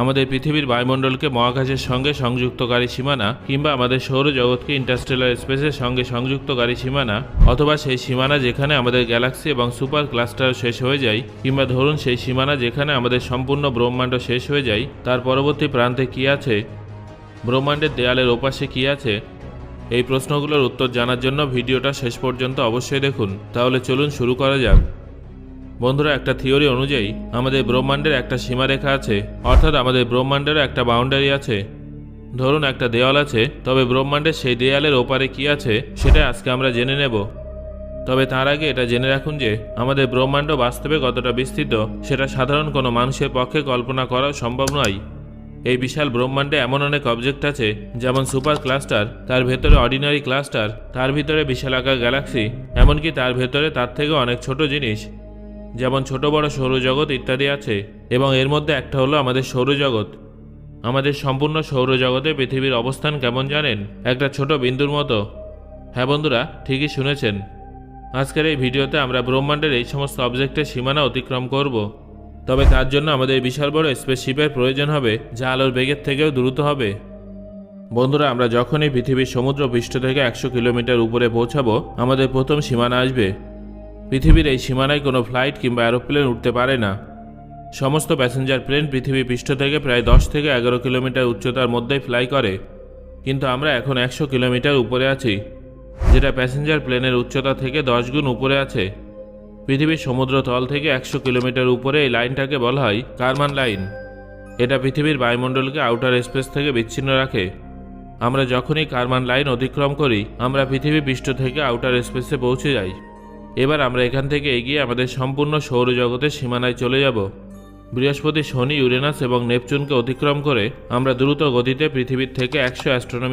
আমাদের পৃথিবীর বায়ুমণ্ডলকে মহাকাশের সঙ্গে সংযুক্তকারী সীমানা কিংবা আমাদের সৌরজগৎকে ইন্টারস্টেলার স্পেসের সঙ্গে সংযুক্তকারী সীমানা অথবা সেই সীমানা যেখানে আমাদের গ্যালাক্সি এবং সুপার ক্লাস্টার শেষ হয়ে যায় কিংবা ধরুন সেই সীমানা যেখানে আমাদের সম্পূর্ণ ব্রহ্মাণ্ড শেষ হয়ে যায়, তার পরবর্তী প্রান্তে কী আছে? ব্রহ্মাণ্ডের দেয়ালের ওপাশে কী আছে? এই প্রশ্নগুলোর উত্তর জানার জন্য ভিডিওটা শেষ পর্যন্ত অবশ্যই দেখুন। তাহলে চলুন শুরু করা যাক। বন্ধুরা, একটা থিওরি অনুযায়ী আমাদের ব্রহ্মাণ্ডের একটা সীমারেখা আছে, অর্থাৎ আমাদের ব্রহ্মাণ্ডেরও একটা বাউন্ডারি আছে। ধরুন, একটা দেওয়াল আছে, তবে ব্রহ্মাণ্ডের সেই দেয়ালের ওপারে কি আছে, সেটা আজকে আমরা জেনে নেব। তবে তার আগে এটা জেনে রাখুন যে, আমাদের ব্রহ্মাণ্ড বাস্তবে কতটা বিস্তৃত, সেটা সাধারণ কোনো মানুষের পক্ষে কল্পনা করা সম্ভব নয়। এই বিশাল ব্রহ্মাণ্ডে এমন অনেক অবজেক্ট আছে, যেমন সুপার ক্লাস্টার তার ভেতরে অর্ডিনারি ক্লাস্টার তার ভিতরে বিশালাকার গ্যালাক্সি এমনকি তার ভেতরে তার থেকে অনেক ছোট জিনিস। যেমন ছোট বড় সৌরজগৎ ইত্যাদি আছে, এবং এর মধ্যে একটা হলো আমাদের সৌরজগৎ। আমাদের সম্পূর্ণ সৌরজগতে পৃথিবীর অবস্থান কেমন জানেন? একটা ছোট বিন্দুর মতো। হ্যাঁ বন্ধুরা, ঠিকই শুনেছেন। আজকের এই ভিডিওতে আমরা ব্রহ্মাণ্ডের এই সমস্ত অবজেক্টের সীমানা অতিক্রম করব। তবে তার জন্য আমাদের বিশাল বড় স্পেসশিপের প্রয়োজন হবে, যা আলোর বেগের থেকেও দ্রুত হবে। বন্ধুরা, আমরা যখনই পৃথিবীর সমুদ্র পৃষ্ঠ থেকে একশো কিলোমিটার উপরে পৌঁছাবো, আমাদের প্রথম সীমানা আসবে। পৃথিবীর এই সীমানায় কোনো ফ্লাইট কিংবা অ্যারোপ্লেন উঠতে পারে না। সমস্ত প্যাসেঞ্জার প্লেন পৃথিবী পৃষ্ঠ থেকে প্রায় দশ থেকে এগারো কিলোমিটার উচ্চতার মধ্যেই ফ্লাই করে, কিন্তু আমরা এখন একশো কিলোমিটার উপরে আছি, যেটা প্যাসেঞ্জার প্লেনের উচ্চতা থেকে দশ গুণ উপরে আছে। পৃথিবীর সমুদ্র তল থেকে একশো কিলোমিটার উপরে এই লাইনটাকে বলা হয় কারমান লাইন। এটা পৃথিবীর বায়ুমণ্ডলকে আউটার স্পেস থেকে বিচ্ছিন্ন রাখে। আমরা যখনই কারমান লাইন অতিক্রম করি, আমরা পৃথিবী পৃষ্ঠ থেকে আউটার স্পেসে পৌঁছে যাই। এবার আমরা এখান থেকে এগিয়ে আমাদের সম্পূর্ণ সৌরজগতের সীমানায় চলে যাব। বৃহস্পতি, শনি, ইউরেনাস এবং নেপচুনকে অতিক্রম করে আমরা দ্রুত গতিতে পৃথিবীর থেকে একশো অ্যাস্ট্রোনমি